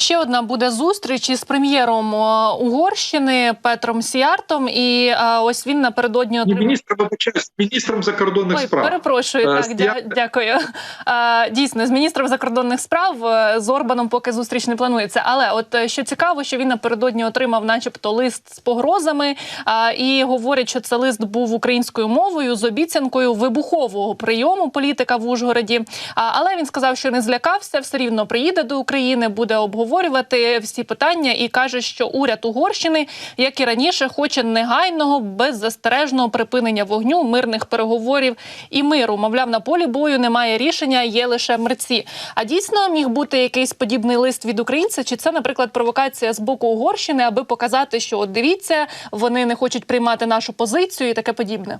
Ще одна буде зустріч із прем'єром е, Угорщини Петром Сіартом. І е, ось він напередодні Ні, отримав. міністром міністром закордонних Ой, справ. перепрошую, Е, так дя, я- дякую. Е, Дійсно, з міністром закордонних справ з Орбаном поки зустріч не планується. Але от що цікаво, що він напередодні отримав, начебто, лист з погрозами, а, і говорять, що це лист був українською мовою з обіцянкою вибухового прийому політика в Ужгороді. А, Але він сказав, що не злякався, все рівно приїде до України, буде обговорювати всі питання і каже, що уряд Угорщини, як і раніше, хоче негайного беззастережного припинення вогню, мирних переговорів і миру. Мовляв, на полі бою немає рішення, є лише мерці. А дійсно міг бути якийсь подібний лист від українця? Чи це, наприклад, провокація з боку Угорщини, аби показати, що от дивіться, вони не хочуть приймати нашу позицію і таке подібне?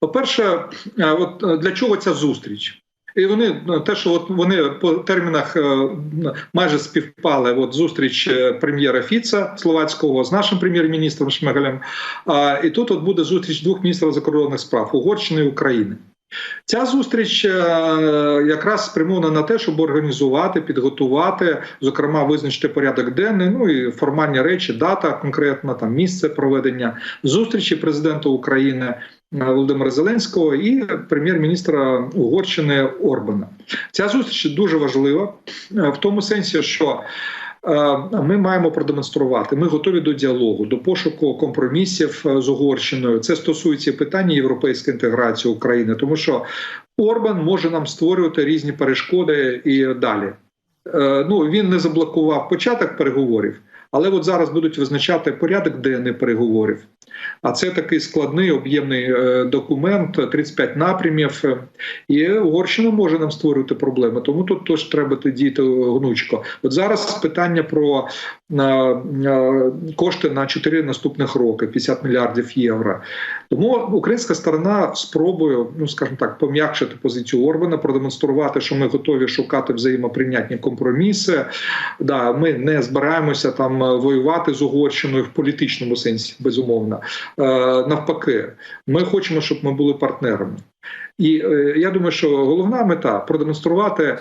По-перше, е, от е, для чого ця зустріч? І вони е, те, що от вони по термінах е, майже співпали. От зустріч е, прем'єра Фіца словацького з нашим прем'єр-міністром Шмигалем. А і тут от буде зустріч двох міністрів закордонних справ Угорщини і України. Ця зустріч е, якраз спрямована на те, щоб організувати, підготувати, зокрема, визначити порядок денний, ну і формальні речі, дата конкретна, там місце проведення зустрічі президента України Володимира Зеленського і прем'єр-міністра Угорщини Орбана. Ця зустріч дуже важлива е, в тому сенсі, що е, ми маємо продемонструвати. Ми готові до діалогу, до пошуку компромісів е, з Угорщиною. Це стосується питання європейської інтеграції України, тому що Орбан може нам створювати різні перешкоди і далі. Е, Ну він не заблокував початок переговорів, але от зараз будуть визначати порядок денний переговорів. А це такий складний об'ємний е, документ, 35 напрямів. е, І Угорщина може нам створювати проблеми. Тому тут теж треба діяти гнучко. От зараз питання про е, е, кошти на 4 наступних роки 50 мільярдів євро. Тому українська сторона спробує, ну скажімо так, пом'якшити позицію Орбана, продемонструвати, що ми готові шукати взаємоприйнятні компроміси. Да, ми не збираємося там е, воювати з Угорщиною в політичному сенсі, безумовно. Е, навпаки, ми хочемо, щоб ми були партнерами. І е, я думаю, що головна мета продемонструвати.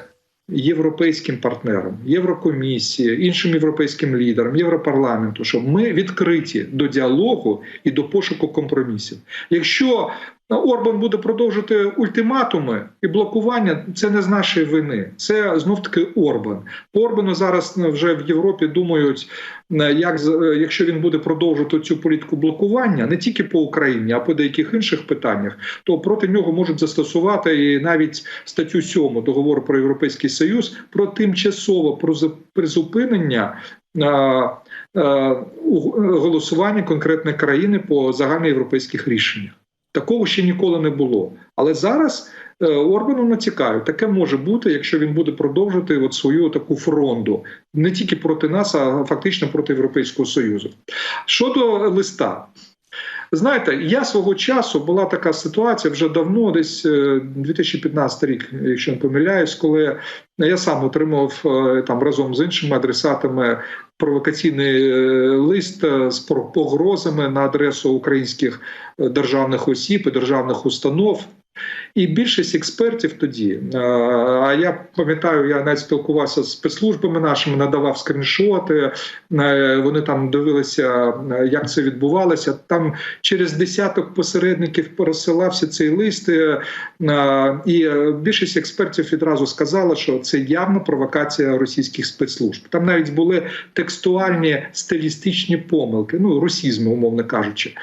Європейським партнерам, Єврокомісії, іншим європейським лідерам, Європарламенту, що ми відкриті до діалогу і до пошуку компромісів. Якщо Орбан буде продовжити ультиматуми і блокування, це не з нашої вини. Це знов таки Орбан. По Орбану зараз вже в Європі думають, е, як е, якщо він буде продовжувати цю політику блокування не тільки по Україні, а по деяких інших питаннях, то проти нього можуть застосувати і навіть статтю 7 договору про європейський союз про тимчасове призупинення. е, е, голосування конкретної країни по загальноєвропейських рішеннях. Такого ще ніколи не було. Але зараз е, Орбану націкають, таке може бути, якщо він буде продовжувати от свою таку фронту не тільки проти нас, а фактично проти Європейського Союзу. Щодо листа. Знаєте, я свого часу була така ситуація вже давно, десь е, 2015 рік, якщо не помиляюсь, коли я сам отримав е, там разом з іншими адресатами провокаційний е, лист е, з погрозами на адресу українських е, державних осіб і державних установ. І більшість експертів тоді, е, а я пам'ятаю, я навіть спілкувався з спецслужбами нашими, надавав скріншоти. е, Вони там дивилися, е, як це відбувалося. Там через десяток посередників пересилався цей лист, і більшість експертів відразу сказала, що це явна провокація російських спецслужб. Там навіть були текстуальні стилістичні помилки, ну росізми, умовно кажучи.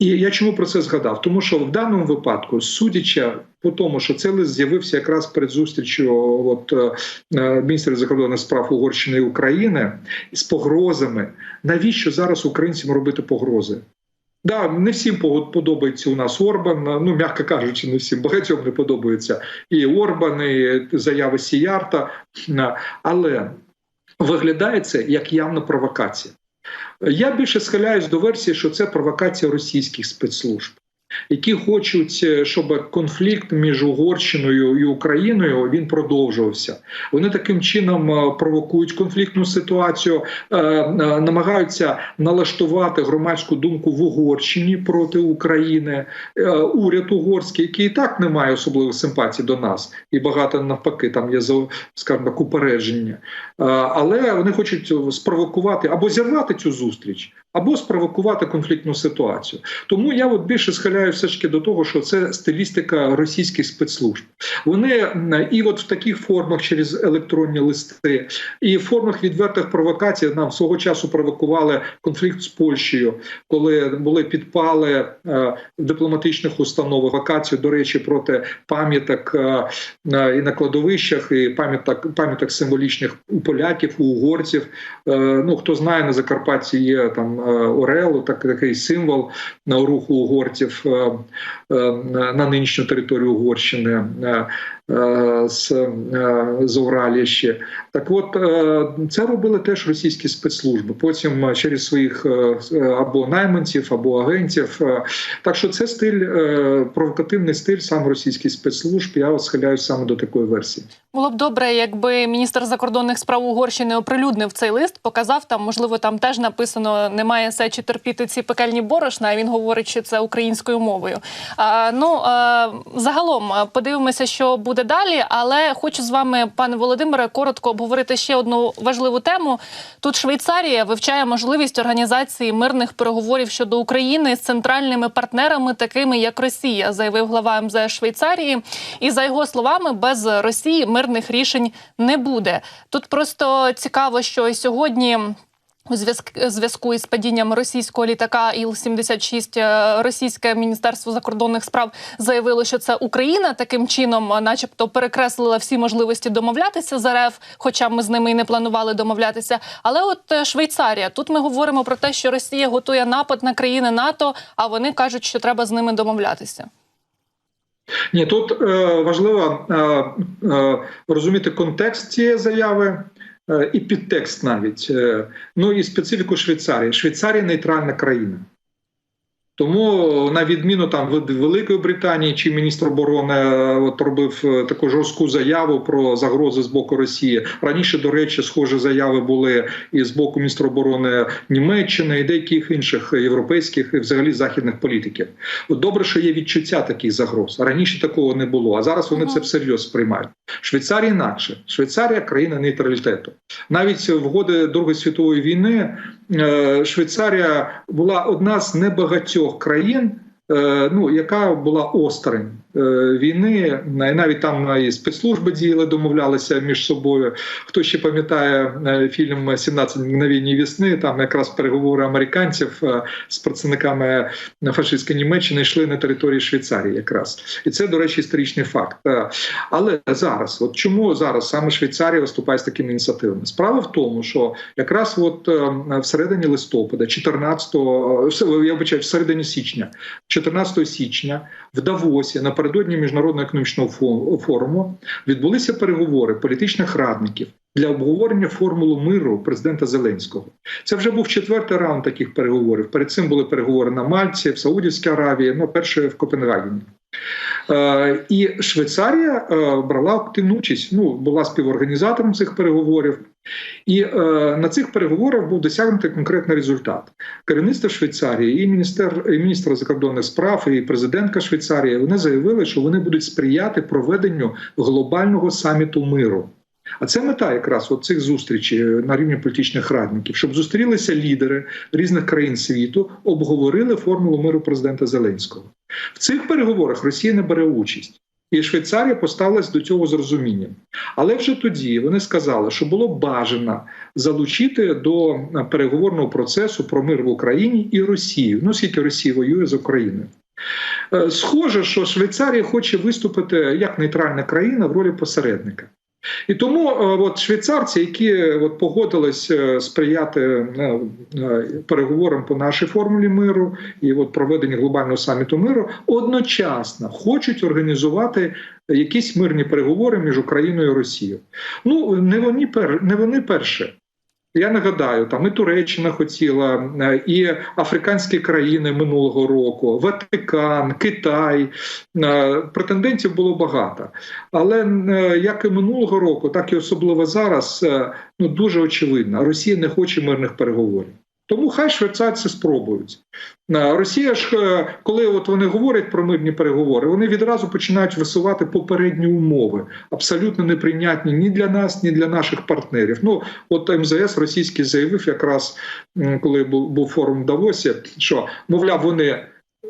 Е, і я чому про це згадав? Тому що в даному випадку, судячи по тому, що цей лист з'явився якраз перед зустрічю от, е, е, закордонних справ Угорщини і України з погрозами, навіщо зараз українцям робити погрози? Да, не всім подобається у нас Орбан, ну м'яко кажучи, не всім багатьом не подобається і Орбан, і заяви Сіярта, е, але виглядає це як явна провокація. Я більше схиляюсь до версії, що це провокація російських спецслужб. Які хочуть, е, щоб конфлікт між Угорщиною і Україною він продовжувався. Вони таким чином е, провокують конфліктну ситуацію, е, намагаються налаштувати громадську думку в Угорщині проти України. Уряд угорський, який і так не має особливої симпатії до нас, і багато навпаки, там є скажімо так, упередження. Але вони хочуть спровокувати або зірвати цю зустріч, або спровокувати конфліктну ситуацію. Тому я от більше схиляю все ж таки до того, що це стилістика російських спецслужб. Вони і от в таких формах через електронні листи, і в формах відвертих провокацій нам свого часу провокували конфлікт з Польщею, коли були підпали е, в дипломатичних установах вакацію, до речі, проти пам'яток е, е, і на кладовищах, і пам'яток пам'яток символічних у поляків, у угорців. Ну хто знає, на Закарпатті є там е, Орел, так такий символ на руху угорців на нинішню територію Угорщини. Е, З, е, з Уралі ще так, от е, це робили теж російські спецслужби. Потім через своїх або найманців, або агентів. Так що це стиль провокативний стиль саме російських спецслужб. Я от схиляюсь саме до такої версії. Було б добре, якби міністр закордонних справ Угорщини оприлюднив цей лист, показав там, можливо, там теж написано немає сечі терпіти ці пекельні борошна. А він говорить, що це українською мовою. А, ну а, загалом подивимося, що буде далі. Але хочу з вами, пане Володимире, коротко обговорити ще одну важливу тему. Тут Швейцарія вивчає можливість організації мирних переговорів щодо України з центральними партнерами, такими як Росія, заявив глава МЗС Швейцарії. І за його словами, без Росії мирних рішень не буде. Тут просто цікаво, що сьогодні. У зв'язк- зв'язку із падінням російського літака Іл-76 е, російське міністерство закордонних справ заявило, що це Україна таким чином, е, начебто, перекреслила всі можливості домовлятися з РФ, хоча ми з ними і не планували домовлятися. Але от е, Швейцарія, тут ми говоримо про те, що Росія готує напад на країни НАТО, а вони кажуть, що треба з ними домовлятися. Ні, тут е, важливо е, е, розуміти контекст цієї заяви і підтекст навіть. Е, ну і специфіку Швейцарії. Швейцарія нейтральна країна. Тому, на відміну там від Великої Британії, чи міністр оборони е, от робив е, таку жорстку заяву про загрози з боку Росії. Раніше, до речі, схожі заяви були і з боку міністра оборони Німеччини і деяких інших європейських і взагалі західних політиків. Добре, що є відчуття таких загроз. Раніше такого не було. А зараз вони це всерйоз сприймають. Швейцарія інакше. Швейцарія країна нейтралітету. Навіть в годи Другої світової війни Швейцарія була одна з небагатьох країн. Е, Ну, яка була осторонь е, війни, навіть там і спецслужби діяли, домовлялися між собою. Хто ще пам'ятає е, фільм «17 мгновень весни, там якраз переговори американців е, з працівниками фашистської Німеччини йшли на території Швейцарії, якраз і це, до речі, історичний факт. Е, Але зараз, от чому зараз саме Швейцарія виступає з такими ініціативами? Справа в тому, що якраз от е, всередині листопада, 14-го, е, я вибачаю, всередині січня, 14 січня в Давосі напередодні міжнародного економічного фо- форуму відбулися переговори політичних радників для обговорення формули миру президента Зеленського. Це вже був четвертий раунд таких переговорів. Перед цим були переговори на Мальці, в Саудівській Аравії, ну перше в Копенгагені. Е, І Швейцарія е, брала активну участь. Ну була співорганізатором цих переговорів, і е, на цих переговорах був досягнутий конкретний результат. Керівництво Швейцарії, і міністр, і міністр закордонних справ, і президентка Швейцарії вони заявили, що вони будуть сприяти проведенню глобального саміту миру. А це мета якраз от цих зустрічей на рівні політичних радників, щоб зустрілися лідери різних країн світу, обговорили формулу миру президента Зеленського. В цих переговорах Росія не бере участь. І Швейцарія поставилась до цього з розумінням. Але вже тоді вони сказали, що було бажано залучити до е, переговорного процесу про мир в Україні і Росію. Ну скільки Росія воює з Україною. Е, Схоже, що Швейцарія хоче виступити як нейтральна країна в ролі посередника. І тому е, от швейцарці, які от погодились е, сприяти е, переговорам по нашій формулі миру і от проведенню глобального саміту миру, одночасно хочуть організувати якісь мирні переговори між Україною і Росією. Ну не вони пер не вони перші. Я нагадаю, там і Туреччина хотіла, е, і африканські країни минулого року, Ватикан, Китай. Е, Претендентів було багато. Але е, як і минулого року, так і особливо зараз, ну дуже очевидно, Росія не хоче мирних переговорів. Тому хай швейцарці спробують. Е, Росія ж, е, коли от вони говорять про мирні переговори, вони відразу починають висувати попередні умови, абсолютно неприйнятні ні для нас, ні для наших партнерів. Ну от МЗС російський заявив, якраз коли був, форум в Давосі, що мовляв, вони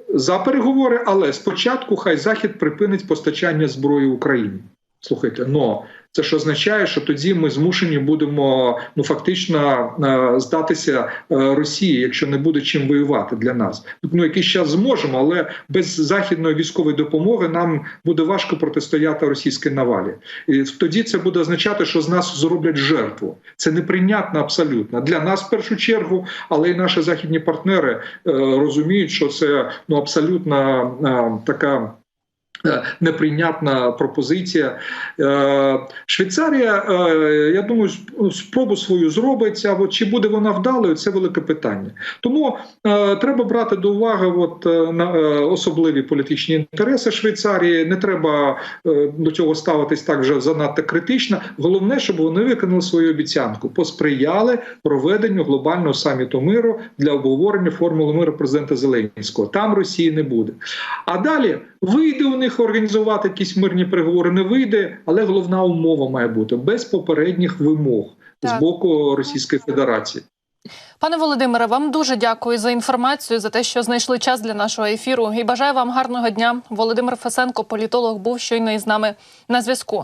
за переговори, але спочатку хай Захід припинить постачання зброї Україні. Слухайте, но це ж означає, що тоді ми змушені будемо ну фактично е, здатися е, Росії, якщо не буде чим воювати для нас. Ну якийсь час зможемо, але без західної військової допомоги нам буде важко протистояти російській навалі. І тоді це буде означати, що з нас зроблять жертву. Це неприйнятно абсолютно для нас в першу чергу, але й наші західні партнери е, розуміють, що це ну абсолютно така. Е, Неприйнятна пропозиція. Е, Швейцарія, е, я думаю, спробу свою зробить, а чи буде вона вдалою, це велике питання. Тому треба брати до уваги от, особливі політичні інтереси Швейцарії. Не треба до цього ставитись так вже занадто критично. Головне, щоб вони виконали свою обіцянку, посприяли проведенню глобального саміту миру для обговорення формули миру президента Зеленського. Там Росії не буде. А далі вийде у них організувати якісь мирні переговори, не вийде, але головна умова має бути без попередніх вимог з боку Російської Федерації. Пане Володимире, вам дуже дякую за інформацію, за те, що знайшли час для нашого ефіру. І бажаю вам гарного дня. Володимир Фесенко, політолог, був щойно із нами на зв'язку.